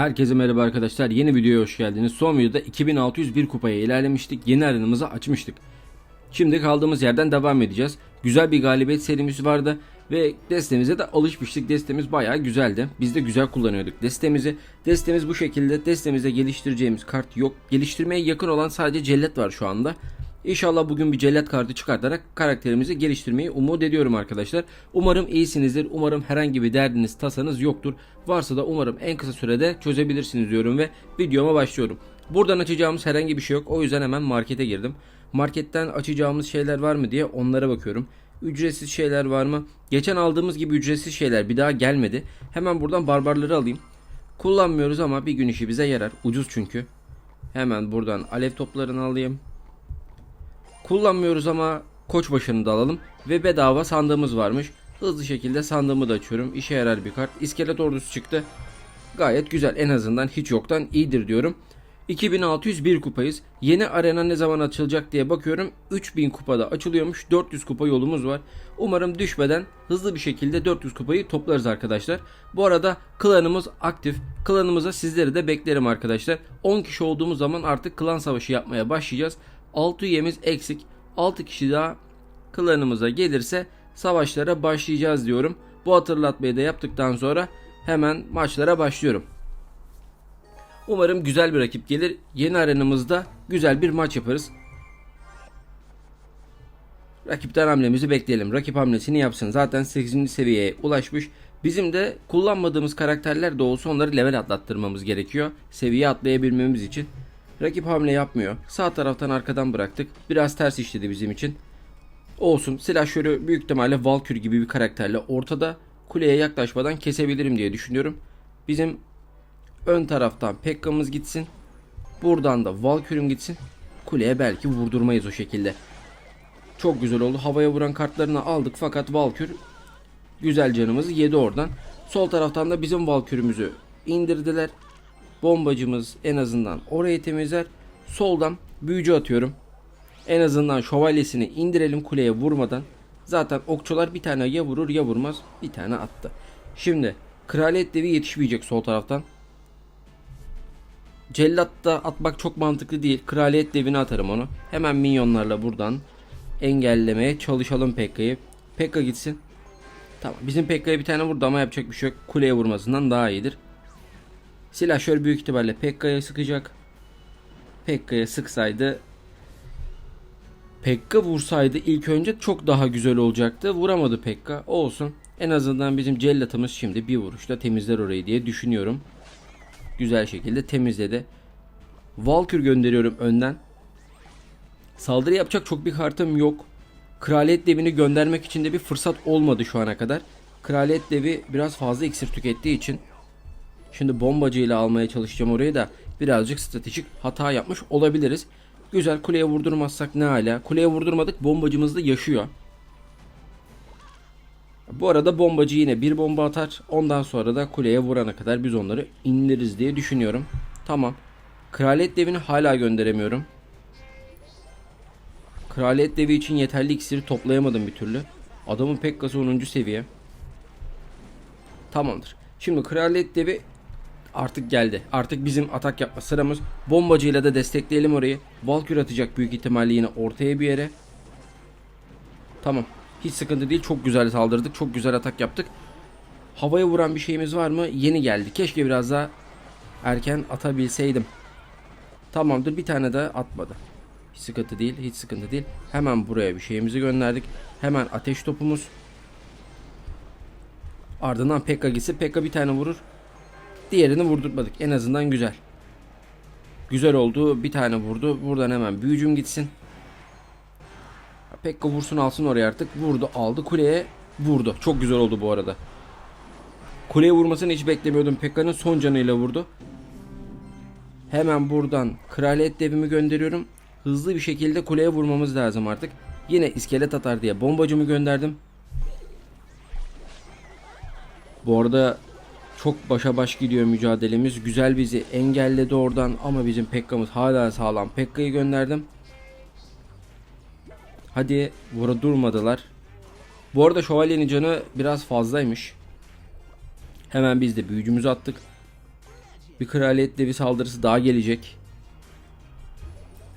Herkese merhaba arkadaşlar. Yeni videoya hoş geldiniz. Son videoda 2601 kupaya ilerlemiştik. Yeni arenamızı açmıştık. Şimdi kaldığımız yerden devam edeceğiz. Güzel bir galibiyet serimiz vardı ve destemize de alışmıştık. Destemiz bayağı güzeldi. Biz de güzel kullanıyorduk destemizi. Destemiz bu şekilde. Destemizde geliştireceğimiz kart yok. Geliştirmeye yakın olan sadece cellat var şu anda. İnşallah bugün bir cellat kartı çıkartarak karakterimizi geliştirmeyi umut ediyorum arkadaşlar. Umarım iyisinizdir. Umarım herhangi bir derdiniz, tasanız yoktur. Varsa da umarım en kısa sürede çözebilirsiniz diyorum ve videoma başlıyorum. Buradan açacağımız herhangi bir şey yok. O yüzden hemen markete girdim. Marketten açacağımız şeyler var mı diye onlara bakıyorum. Ücretsiz şeyler var mı? Geçen aldığımız gibi ücretsiz şeyler bir daha gelmedi. Hemen buradan barbarları alayım. Kullanmıyoruz ama bir gün işi bize yarar. Ucuz çünkü. Hemen buradan alev toplarını alayım. Kullanmıyoruz ama koç başını da alalım. Ve bedava sandığımız varmış. Hızlı şekilde sandığımı da açıyorum. İşe yarar bir kart. İskelet ordusu çıktı. Gayet güzel. En azından hiç yoktan iyidir diyorum. 2601 kupayız. Yeni arena ne zaman açılacak diye bakıyorum. 3000 kupada açılıyormuş. 400 kupa yolumuz var. Umarım düşmeden hızlı bir şekilde 400 kupayı toplarız arkadaşlar. Bu arada klanımız aktif. Klanımıza sizleri de beklerim arkadaşlar. 10 kişi olduğumuz zaman artık klan savaşı yapmaya başlayacağız. 6 üyemiz eksik. 6 kişi daha klanımıza gelirse savaşlara başlayacağız diyorum. Bu hatırlatmayı da yaptıktan sonra hemen maçlara başlıyorum. Umarım güzel bir rakip gelir. Yeni arenamızda güzel bir maç yaparız. Rakipten hamlemizi bekleyelim. Rakip hamlesini yapsın. Zaten 8. seviyeye ulaşmış. Bizim de kullanmadığımız karakterler de olsa onları level atlattırmamız gerekiyor. Seviye atlayabilmemiz için. Rakip hamle yapmıyor. Sağ taraftan arkadan bıraktık. Biraz ters işledi bizim için. Olsun. Silahşörü büyük ihtimalle Valkyrie gibi bir karakterle ortada kuleye yaklaşmadan kesebilirim diye düşünüyorum. Bizim ön taraftan Pekka'mız gitsin. Buradan da Valkyrie'm gitsin. Kuleye belki vurdurmayız o şekilde. Çok güzel oldu. Havaya vuran kartlarını aldık fakat Valkyrie güzel canımızı yedi oradan. Sol taraftan da bizim Valkyrie'müzü indirdiler. Bombacımız en azından orayı temizler. Soldan büyücü atıyorum. En azından şövalyesini indirelim kuleye vurmadan. Zaten okçular bir tane ya vurur ya vurmaz. Bir tane attı. Şimdi kraliyet devi yetişmeyecek sol taraftan. Cellat da atmak çok mantıklı değil. Kraliyet devini atarım onu. Hemen minyonlarla buradan engellemeye çalışalım Pekka'yı. Pekka gitsin. Tamam bizim Pekka'ya bir tane vurdu ama yapacak bir şey yok. Kuleye vurmasından daha iyidir. Silahşör büyük ihtimalle Pekka'ya sıkacak. Pekka'ya sıksaydı Pekka vursaydı ilk önce çok daha güzel olacaktı. Vuramadı Pekka. Olsun. En azından bizim cellatımız şimdi bir vuruşta temizler orayı diye düşünüyorum. Güzel şekilde temizledi. Valkür gönderiyorum önden. Saldırı yapacak çok bir kartım yok. Kraliyet devini göndermek için de bir fırsat olmadı şu ana kadar. Kraliyet devi biraz fazla iksir tükettiği için Şimdi bombacıyla almaya çalışacağım orayı da birazcık stratejik hata yapmış olabiliriz. Güzel kuleye vurdurmazsak ne hala. Kuleye vurdurmadık bombacımız da yaşıyor. Bu arada bombacı yine bir bomba atar. Ondan sonra da kuleye vurana kadar biz onları indiririz diye düşünüyorum. Tamam. Kraliyet devini hala gönderemiyorum. Kraliyet devi için yeterli iksiri toplayamadım bir türlü. Adamın Pekka'sı 10. seviye. Tamamdır. Şimdi kraliyet devi artık geldi. Artık bizim atak yapma sıramız. Bombacıyla da destekleyelim orayı. Valkür atacak büyük ihtimalle yine ortaya bir yere. Tamam. Hiç sıkıntı değil. Çok güzel saldırdık. Çok güzel atak yaptık. Havaya vuran bir şeyimiz var mı? Yeni geldi. Keşke biraz daha erken atabilseydim. Tamamdır. Bir tane de atmadı. Hiç sıkıntı değil. Hiç sıkıntı değil. Hemen buraya bir şeyimizi gönderdik. Hemen ateş topumuz. Ardından Pekka gitsin. Pekka bir tane vurur. Diğerini vurdurmadık. En azından güzel. Güzel oldu. Bir tane vurdu. Buradan hemen büyücüm gitsin. Pekka vursun alsın oraya artık. Vurdu aldı kuleye. Vurdu. Çok güzel oldu bu arada. Kuleye vurmasını hiç beklemiyordum. Pekka'nın son canıyla vurdu. Hemen buradan kraliyet devimi gönderiyorum. Hızlı bir şekilde kuleye vurmamız lazım artık. Yine iskelet atar diye bombacımı gönderdim. Bu arada çok başa baş gidiyor mücadelemiz. Güzel bizi engelledi oradan ama bizim Pekka'mız hala sağlam. Pekka'yı gönderdim. Hadi vura durmadılar. Bu arada şövalyenin canı biraz fazlaymış. Hemen biz de büyücümüzü attık. Bir kraliyet devi saldırısı daha gelecek.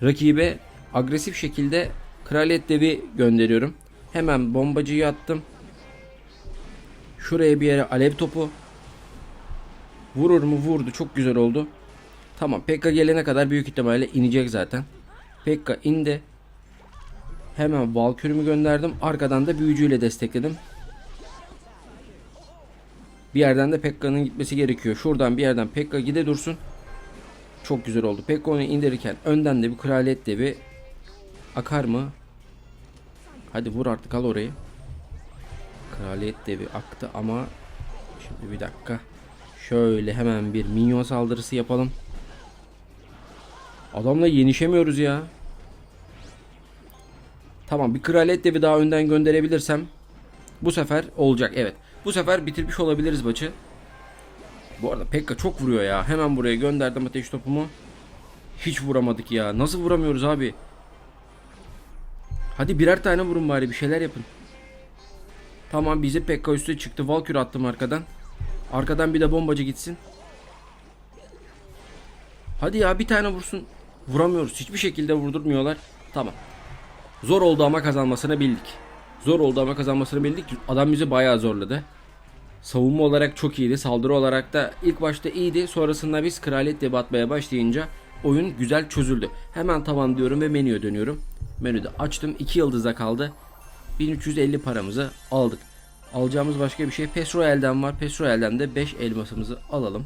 Rakibe agresif şekilde kraliyet devi gönderiyorum. Hemen bombacıyı attım. Şuraya bir yere alev topu. Vurur mu? Vurdu. Çok güzel oldu. Tamam. Pekka gelene kadar büyük ihtimalle inecek zaten. Pekka indi. Hemen Valkürümü gönderdim. Arkadan da büyücüyle destekledim. Bir yerden de Pekka'nın gitmesi gerekiyor. Şuradan bir yerden Pekka gide dursun. Çok güzel oldu. Pekka onu indirirken önden de bir kraliyet devi akar mı? Hadi vur artık al orayı. Kraliyet devi aktı ama şimdi bir dakika. Şöyle hemen bir minyon saldırısı yapalım. Adamla yenişemiyoruz ya. Tamam bir kraliyet devi daha önden gönderebilirsem bu sefer olacak evet. Bu sefer bitirmiş olabiliriz maçı. Bu arada Pekka çok vuruyor ya. Hemen buraya gönderdim ateş topumu. Hiç vuramadık ya. Nasıl vuramıyoruz abi? Hadi birer tane vurun bari bir şeyler yapın. Tamam bizi Pekka üstü çıktı. Valkür attım arkadan. Arkadan bir de bombacı gitsin. Hadi ya bir tane vursun. Vuramıyoruz. Hiçbir şekilde vurdurmuyorlar. Tamam. Zor oldu ama kazanmasını bildik. Zor oldu ama kazanmasını bildik. Adam bizi bayağı zorladı. Savunma olarak çok iyiydi. Saldırı olarak da ilk başta iyiydi. Sonrasında biz kraliyet diye batmaya başlayınca oyun güzel çözüldü. Hemen tavan diyorum ve menüye dönüyorum. Menüde açtım. 2 yıldıza kaldı. 1350 paramızı aldık. Alacağımız başka bir şey PES Royale'den var. PES Royale'den de 5 elmasımızı alalım.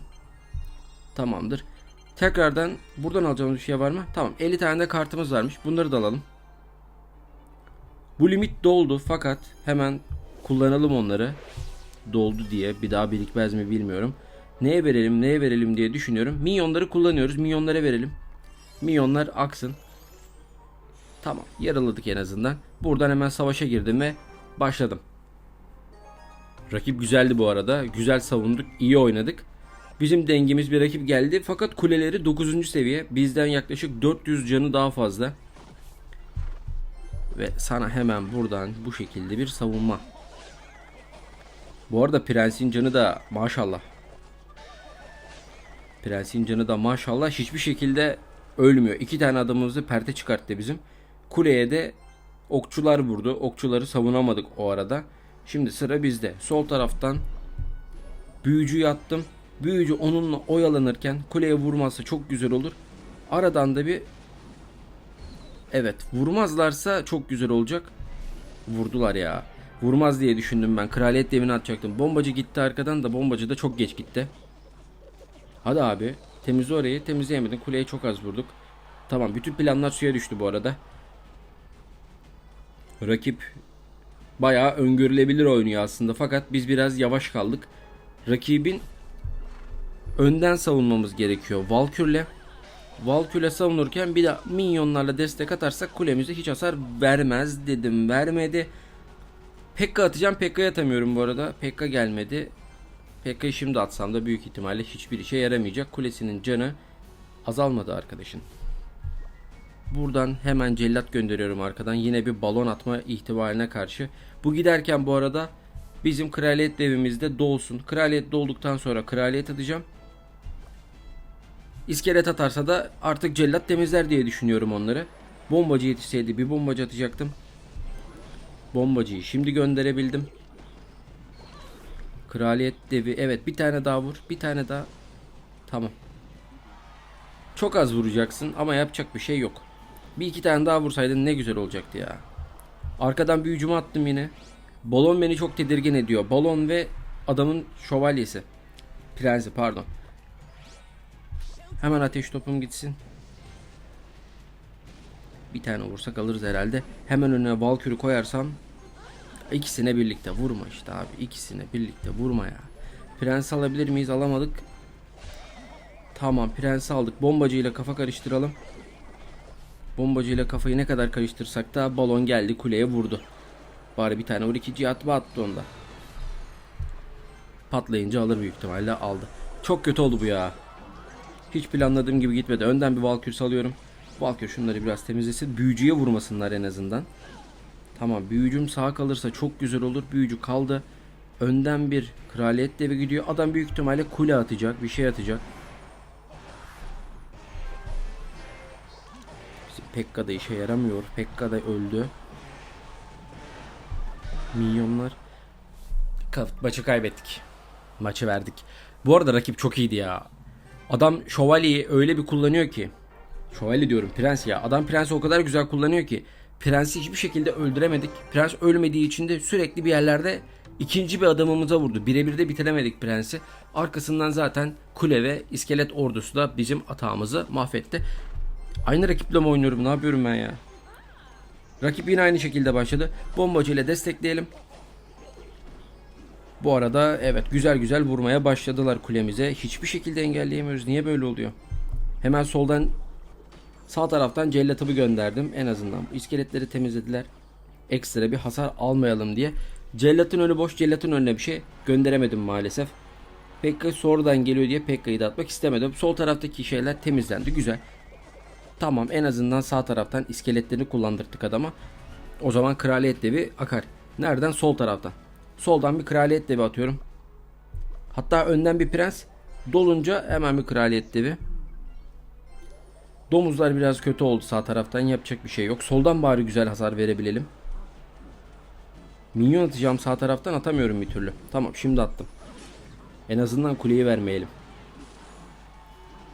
Tamamdır. Tekrardan buradan alacağımız bir şey var mı? Tamam 50 tane de kartımız varmış. Bunları da alalım. Bu limit doldu fakat hemen kullanalım onları. Doldu diye bir daha birikmez mi bilmiyorum. Neye verelim neye verelim diye düşünüyorum. Minyonları kullanıyoruz. Minyonlara verelim. Minyonlar aksın. Tamam yaraladık en azından. Buradan hemen savaşa girdim ve başladım. Rakip güzeldi bu arada. Güzel savunduk. iyi oynadık. Bizim dengimiz bir rakip geldi. Fakat kuleleri 9. seviye. Bizden yaklaşık 400 canı daha fazla. Ve sana hemen buradan bu şekilde bir savunma. Bu arada prensin canı da maşallah. Prensin canı da maşallah hiçbir şekilde ölmüyor. İki tane adamımızı perte çıkarttı bizim. Kuleye de okçular vurdu. Okçuları savunamadık o arada. Şimdi sıra bizde. Sol taraftan büyücüyü attım. Büyücü onunla oyalanırken kuleye vurmazsa çok güzel olur. Aradan da bir Evet vurmazlarsa çok güzel olacak. Vurdular ya. Vurmaz diye düşündüm ben. Kraliyet devini atacaktım. Bombacı gitti arkadan da bombacı da çok geç gitti. Hadi abi. Temizle orayı. Temizleyemedin. Kuleye çok az vurduk. Tamam bütün planlar suya düştü bu arada. Rakip bayağı öngörülebilir oynuyor aslında. Fakat biz biraz yavaş kaldık. Rakibin önden savunmamız gerekiyor. Valkür'le. Valkür'le savunurken bir de minyonlarla destek atarsak kulemize hiç hasar vermez dedim. Vermedi. Pekka atacağım. Pekka'yı atamıyorum bu arada. Pekka gelmedi. Pekka'yı şimdi atsam da büyük ihtimalle hiçbir işe yaramayacak. Kulesinin canı azalmadı arkadaşın. Buradan hemen cellat gönderiyorum arkadan. Yine bir balon atma ihtimaline karşı. Bu giderken bu arada bizim kraliyet devimizde dolsun. Kraliyet dolduktan sonra kraliyet atacağım. İskelet atarsa da artık cellat temizler diye düşünüyorum onları. Bombacı yetişseydi bir bombacı atacaktım. Bombacıyı şimdi gönderebildim. Kraliyet devi. Evet bir tane daha vur. Bir tane daha. Tamam. Çok az vuracaksın ama yapacak bir şey yok. Bir iki tane daha vursaydın ne güzel olacaktı ya. Arkadan büyücümü attım yine. Balon beni çok tedirgin ediyor. Balon ve adamın şövalyesi. Prensi pardon. Hemen ateş topum gitsin. Bir tane vursak alırız herhalde. Hemen önüne Valkür'ü koyarsam ikisine birlikte vurma işte abi. İkisine birlikte vurma ya. Prens alabilir miyiz? Alamadık. Tamam prens aldık. Bombacıyla kafa karıştıralım. Bombacıyla kafayı ne kadar karıştırsak da balon geldi kuleye vurdu. Bari bir tane vur ikinciyi atma attı onda. Patlayınca alır büyük ihtimalle aldı. Çok kötü oldu bu ya. Hiç planladığım gibi gitmedi. Önden bir Valkür salıyorum. Valkür şunları biraz temizlesin. Büyücüye vurmasınlar en azından. Tamam büyücüm sağa kalırsa çok güzel olur. Büyücü kaldı. Önden bir kraliyet devi gidiyor. Adam büyük ihtimalle kule atacak. Bir şey atacak. Pekka da işe yaramıyor. Pekka da öldü. Minyonlar. Maçı kaybettik. Maçı verdik. Bu arada rakip çok iyiydi ya. Adam şövalyeyi öyle bir kullanıyor ki. Şövalye diyorum prens ya. Adam prensi o kadar güzel kullanıyor ki. Prensi hiçbir şekilde öldüremedik. Prens ölmediği için de sürekli bir yerlerde ikinci bir adamımıza vurdu. Birebir de bitiremedik prensi. Arkasından zaten kule ve iskelet ordusu da bizim atağımızı mahvetti. Aynı rakiple mi oynuyorum? Ne yapıyorum ben ya? Rakip yine aynı şekilde başladı. Bombacı ile destekleyelim. Bu arada evet güzel güzel vurmaya başladılar kulemize. Hiçbir şekilde engelleyemiyoruz. Niye böyle oluyor? Hemen soldan sağ taraftan cellatımı gönderdim. En azından bu iskeletleri temizlediler. Ekstra bir hasar almayalım diye. Cellatın önü boş. Cellatın önüne bir şey gönderemedim maalesef. Pekka sonradan geliyor diye Pekka'yı da atmak istemedim. Sol taraftaki şeyler temizlendi. Güzel. Tamam en azından sağ taraftan iskeletlerini kullandırdık adama. O zaman kraliyet devi akar. Nereden? Sol taraftan. Soldan bir kraliyet devi atıyorum. Hatta önden bir prens. Dolunca hemen bir kraliyet devi. Domuzlar biraz kötü oldu sağ taraftan yapacak bir şey yok. Soldan bari güzel hasar verebilelim. Minyon atacağım sağ taraftan atamıyorum bir türlü. Tamam şimdi attım. En azından kuleyi vermeyelim.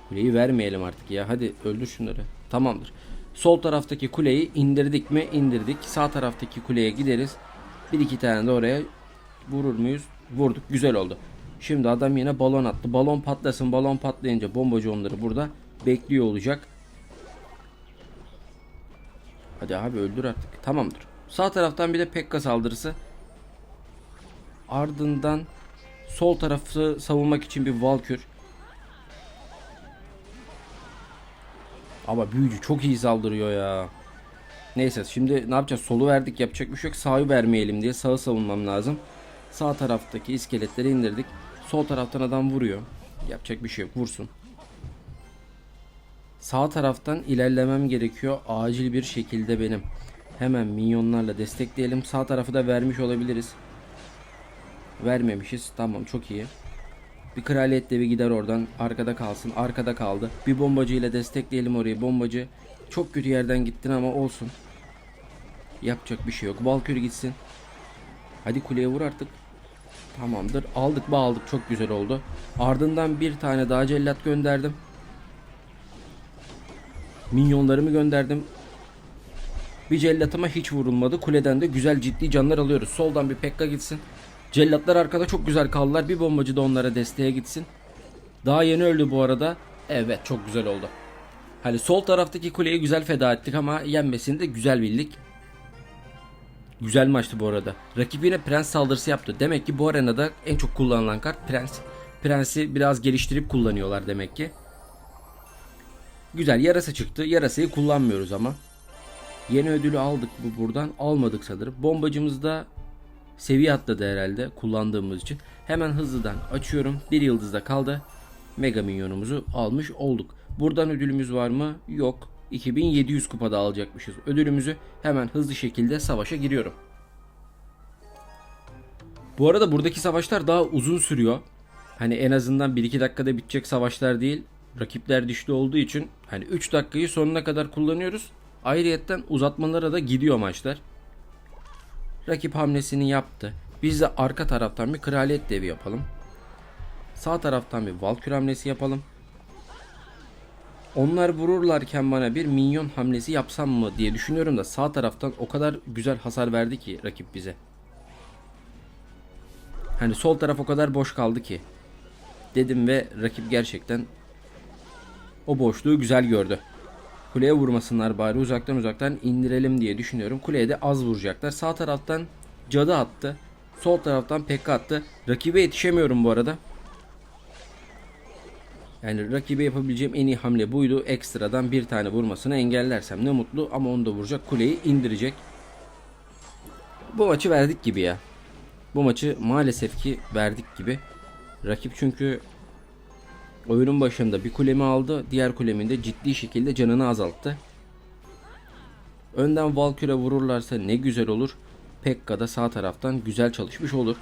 Kuleyi vermeyelim artık ya. Hadi öldür şunları. Tamamdır. Sol taraftaki kuleyi indirdik mi? İndirdik. Sağ taraftaki kuleye gideriz. Bir iki tane de oraya vurur muyuz? Vurduk. Güzel oldu. Şimdi adam yine balon attı. Balon patlasın. Balon patlayınca bombacı onları burada bekliyor olacak. Hadi abi öldür artık. Tamamdır. Sağ taraftan bir de Pekka saldırısı. Ardından sol tarafı savunmak için bir Valkür. Ama büyücü çok iyi saldırıyor ya. Neyse şimdi ne yapacağız? Solu verdik yapacak bir şey yok. Sağı vermeyelim diye sağı savunmam lazım. Sağ taraftaki iskeletleri indirdik. Sol taraftan adam vuruyor. Yapacak bir şey yok. Vursun. Sağ taraftan ilerlemem gerekiyor. Acil bir şekilde benim. Hemen minyonlarla destekleyelim. Sağ tarafı da vermiş olabiliriz. Vermemişiz. Tamam çok iyi. Bir kraliyet devi gider oradan. Arkada kalsın. Arkada kaldı. Bir bombacı ile destekleyelim orayı. Bombacı çok kötü yerden gittin ama olsun. Yapacak bir şey yok. Valkür gitsin. Hadi kuleye vur artık. Tamamdır. Aldık mı aldık. Çok güzel oldu. Ardından bir tane daha cellat gönderdim. Minyonlarımı gönderdim. Bir cellatıma hiç vurulmadı. Kuleden de güzel ciddi canlar alıyoruz. Soldan bir Pekka gitsin. Cellatlar arkada çok güzel kaldılar. Bir bombacı da onlara desteğe gitsin. Daha yeni öldü bu arada. Evet çok güzel oldu. Hani sol taraftaki kuleyi güzel feda ettik ama yenmesini de güzel bildik. Güzel maçtı bu arada. Rakip yine prens saldırısı yaptı. Demek ki bu arenada en çok kullanılan kart prens. Prensi biraz geliştirip kullanıyorlar demek ki. Güzel yarasa çıktı. Yarasayı kullanmıyoruz ama. Yeni ödülü aldık bu buradan. Almadık sanırım. Bombacımız da seviye atladı herhalde kullandığımız için. Hemen hızlıdan açıyorum. Bir yıldızda kaldı. Mega minyonumuzu almış olduk. Buradan ödülümüz var mı? Yok. 2700 kupada alacakmışız ödülümüzü. Hemen hızlı şekilde savaşa giriyorum. Bu arada buradaki savaşlar daha uzun sürüyor. Hani en azından 1-2 dakikada bitecek savaşlar değil. Rakipler dişli olduğu için hani 3 dakikayı sonuna kadar kullanıyoruz. Ayrıyetten uzatmalara da gidiyor maçlar. Rakip hamlesini yaptı. Biz de arka taraftan bir kraliyet devi yapalım. Sağ taraftan bir valkür hamlesi yapalım. Onlar vururlarken bana bir minyon hamlesi yapsam mı diye düşünüyorum da sağ taraftan o kadar güzel hasar verdi ki rakip bize. Hani sol taraf o kadar boş kaldı ki. Dedim ve rakip gerçekten o boşluğu güzel gördü. Kuleye vurmasınlar bari uzaktan uzaktan indirelim diye düşünüyorum. Kuleye de az vuracaklar. Sağ taraftan cadı attı. Sol taraftan Pekka attı. Rakibe yetişemiyorum bu arada. Yani rakibe yapabileceğim en iyi hamle buydu. Ekstradan bir tane vurmasını engellersem ne mutlu ama onu da vuracak. Kuleyi indirecek. Bu maçı verdik gibi ya. Bu maçı maalesef ki verdik gibi. Rakip çünkü oyunun başında bir kulemi aldı. Diğer kulemin de ciddi şekilde canını azalttı. Önden Valkyr'e vururlarsa ne güzel olur. Pekka da sağ taraftan güzel çalışmış olur.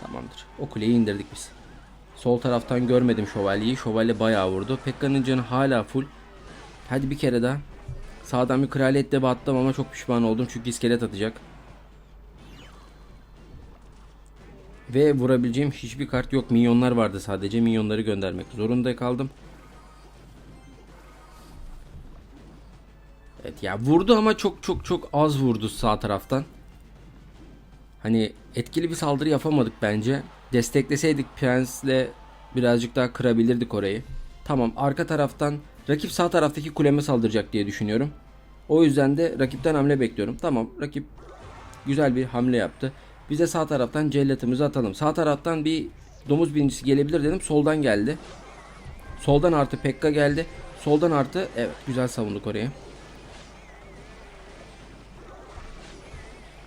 Tamamdır. O kuleyi indirdik biz. Sol taraftan görmedim şövalyeyi. Şövalye bayağı vurdu. Pekka'nın canı hala full. Hadi bir kere daha. Sağdan bir kraliyet devi attım ama çok pişman oldum çünkü iskelet atacak. Ve vurabileceğim hiçbir kart yok. Minyonlar vardı sadece. Minyonları göndermek zorunda kaldım. Evet ya vurdu ama çok çok çok az vurdu sağ taraftan. Hani etkili bir saldırı yapamadık bence. Destekleseydik Prens'le birazcık daha kırabilirdik orayı. Tamam arka taraftan rakip sağ taraftaki kuleme saldıracak diye düşünüyorum. O yüzden de rakipten hamle bekliyorum. Tamam rakip güzel bir hamle yaptı. Bize sağ taraftan cellatımızı atalım. Sağ taraftan bir domuz binicisi gelebilir dedim. Soldan geldi. Soldan artı Pekka geldi. Soldan artı evet güzel savunduk orayı.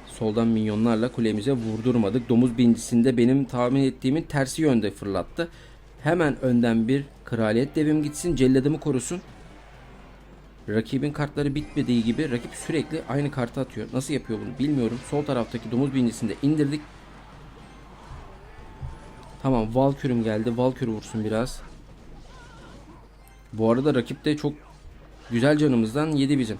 Soldan minyonlarla kulemize vurdurmadık. Domuz bincisinde benim tahmin ettiğimin tersi yönde fırlattı. Hemen önden bir kraliyet devim gitsin. Celladımı korusun. Rakibin kartları bitmediği gibi rakip sürekli aynı kartı atıyor. Nasıl yapıyor bunu bilmiyorum. Sol taraftaki domuz bincisinde indirdik. Tamam Valkür'üm geldi. Valkür vursun biraz. Bu arada rakip de çok güzel canımızdan yedi bizim.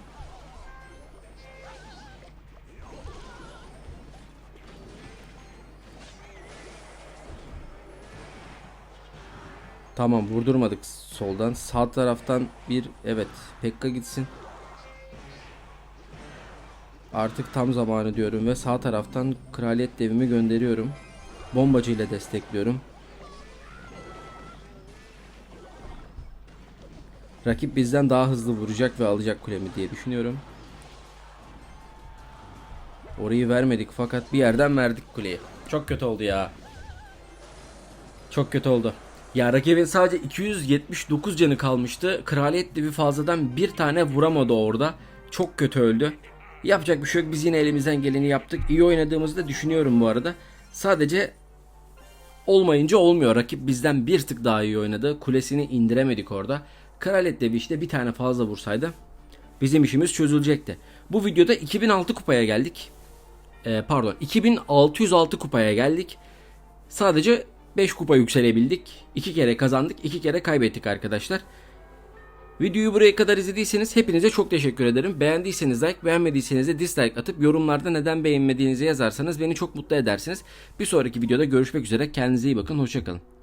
Tamam vurdurmadık soldan. Sağ taraftan bir evet Pekka gitsin. Artık tam zamanı diyorum ve sağ taraftan kraliyet devimi gönderiyorum. Bombacı ile destekliyorum. Rakip bizden daha hızlı vuracak ve alacak kulemi diye düşünüyorum. Orayı vermedik fakat bir yerden verdik kuleyi. Çok kötü oldu ya. Çok kötü oldu. Ya rakibin sadece 279 canı kalmıştı. Kraliyet Devi fazladan bir tane vuramadı orada. Çok kötü öldü. Yapacak bir şey yok. Biz yine elimizden geleni yaptık. İyi oynadığımızı da düşünüyorum bu arada. Sadece olmayınca olmuyor. Rakip bizden bir tık daha iyi oynadı. Kulesini indiremedik orada. Kraliyet Devi işte bir tane fazla vursaydı bizim işimiz çözülecekti. Bu videoda 2006 kupaya geldik. Ee, pardon 2606 kupaya geldik. Sadece 5 kupa yükselebildik. 2 kere kazandık, 2 kere kaybettik arkadaşlar. Videoyu buraya kadar izlediyseniz hepinize çok teşekkür ederim. Beğendiyseniz like, beğenmediyseniz de dislike atıp yorumlarda neden beğenmediğinizi yazarsanız beni çok mutlu edersiniz. Bir sonraki videoda görüşmek üzere. Kendinize iyi bakın. Hoşçakalın.